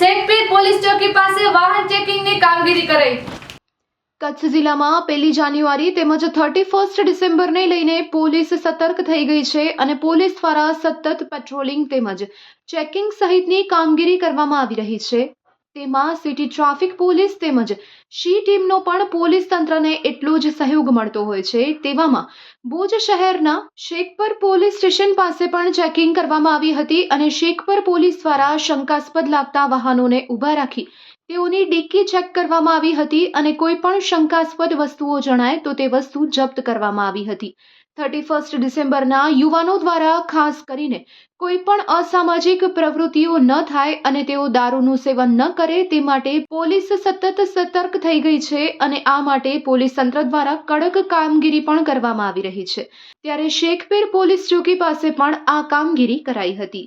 Shekhpir police ચોકી પાસે વાહન ચેકિંગની કામગીરી કરાઈ. કચ્છ જિલ્લામાં પહેલી જાન્યુઆરી તેમજ થર્ટી ફર્સ્ટ ડિસેમ્બરને લઈને પોલીસ સતર્ક થઈ ગઈ છે અને પોલીસ દ્વારા સતત પેટ્રોલિંગ તેમજ ચેકિંગ સહિતની કામગીરી કરવામાં આવી રહી છે. તેમાં સિટી ટ્રાફિક પોલીસ તેમજ શી ટીમનો પણ પોલીસ તંત્રને એટલો જ સહયોગ મળતો હોય છે. તેવામાં ભુજ શહેરના શેખપર પોલીસ સ્ટેશન પાસે પણ ચેકિંગ કરવામાં આવી હતી અને શેખપર પોલીસ દ્વારા શંકાસ્પદ લાગતા વાહનોને ઊભા રાખી તેઓની ડિક્કી ચેક કરવામાં આવી હતી અને કોઈ પણ શંકાસ્પદ વસ્તુઓ જણાય તો તે વસ્તુ જપ્ત કરવામાં આવી હતી. થર્ટી ફર્સ્ટ ડિસેમ્બરના યુવાનો દ્વારા ખાસ કરીને કોઈ પણ અસામાજિક પ્રવૃત્તિઓ ન થાય અને તેઓ દારૂનું સેવન ન કરે તે માટે પોલીસ સતત સતર્ક થઈ ગઈ છે અને આ માટે પોલીસ તંત્ર દ્વારા કડક કામગીરી પણ કરવામાં આવી રહી છે. ત્યારે શેખપીર પોલીસ ચોકી પાસે પણ આ કામગીરી કરાઈ હતી.